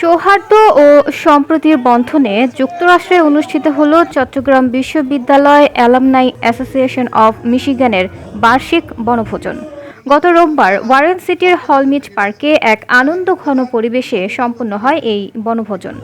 সৌহার্দ্য ও সম্প্রতির বন্ধনে যুক্তরাষ্ট্রে অনুষ্ঠিত হল চট্টগ্রাম বিশ্ববিদ্যালয় অ্যালামনাই অ্যাসোসিয়েশন অব মিশিগানের বার্ষিক বনভোজন। গত রোববার ওয়ারেন সিটির হলমিজ পার্কে এক আনন্দঘন পরিবেশে সম্পন্ন হয় এই বনভোজন।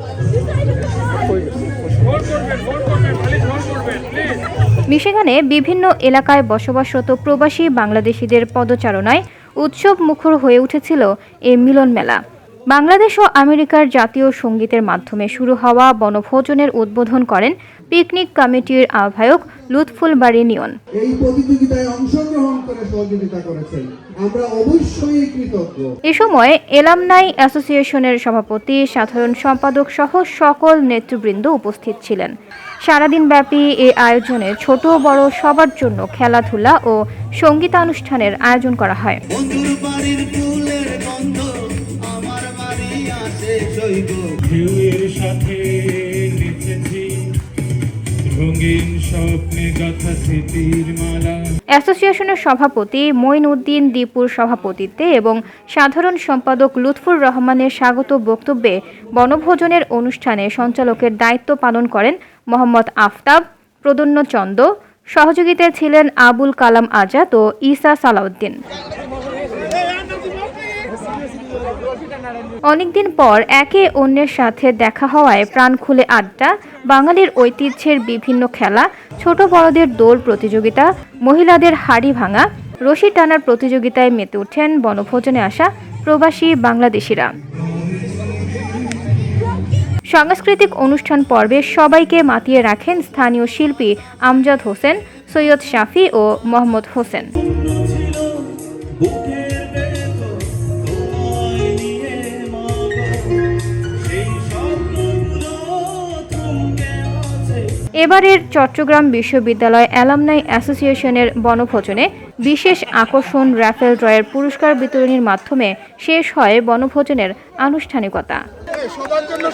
মিশিগানে বিভিন্ন এলাকায় বসবাসরত প্রবাসী বাংলাদেশিদের পদচারণায় উৎসব মুখর হয়ে উঠেছিল এই মিলন মেলা বাংলাদেশ ও আমেরিকার জাতীয় সঙ্গীতের মাধ্যমে শুরু হওয়া বনভোজনের উদ্বোধন করেন পিকনিক কমিটির আহ্বায়ক লুৎফুল বাড়ি নিয়ন এই প্রতিযোগিতায় অংশগ্রহণ করে সহযোগিতা করেছেন। আমরা অবশ্যই কৃতজ্ঞ। এ সময় এলামনাই অ্যাসোসিয়েশনের সভাপতি সাধারণ সম্পাদক সহ সকল নেতৃবৃন্দ উপস্থিত ছিলেন। সারাদিনব্যাপী এ আয়োজনে ছোট বড় সবার জন্য খেলাধুলা ও সঙ্গীতানুষ্ঠানের আয়োজন করা হয়। সাথে রঙিন স্বপ্নে গাথা স্মৃতির মালা। অ্যাসোসিয়েশনের সভাপতি মঈন উদ্দিন দীপুর সভাপতিত্বে এবং সাধারণ সম্পাদক লুৎফুর রহমানের স্বাগত বক্তব্যে বনভোজনের অনুষ্ঠানে সঞ্চালকের দায়িত্ব পালন করেন মোহাম্মদ আফতাব প্রদন্য চন্দ সহযোগিতায় ছিলেন আবুল কালাম আজাদ ও ঈসা সালাউদ্দিন। অনেকদিন পর একে অন্যের সাথে দেখা হওয়ায় প্রাণ খুলে আড্ডা, বাঙালির ঐতিহ্যের বিভিন্ন খেলা, ছোট বড়দের দৌড় প্রতিযোগিতা, মহিলাদের হাড়ি ভাঙা, রশি টানার প্রতিযোগিতায় মেতে ওঠেন বনভোজনে আসা প্রবাসী বাংলাদেশিরা। সাংস্কৃতিক অনুষ্ঠান পর্বে সবাইকে মাতিয়ে রাখেন স্থানীয় শিল্পী আমজাদ হোসেন, সৈয়দ শাফি ও মোহাম্মদ হোসেন। এবারের চট্টগ্রাম বিশ্ববিদ্যালয় অ্যালামনাই অ্যাসোসিয়েশনের বনভোজনে বিশেষ আকর্ষণ র্যাফেল ড্রয়ের পুরস্কার বিতরণীর মাধ্যমে শেষ হয় বনভোজনের আনুষ্ঠানিকতা। সবার জন্য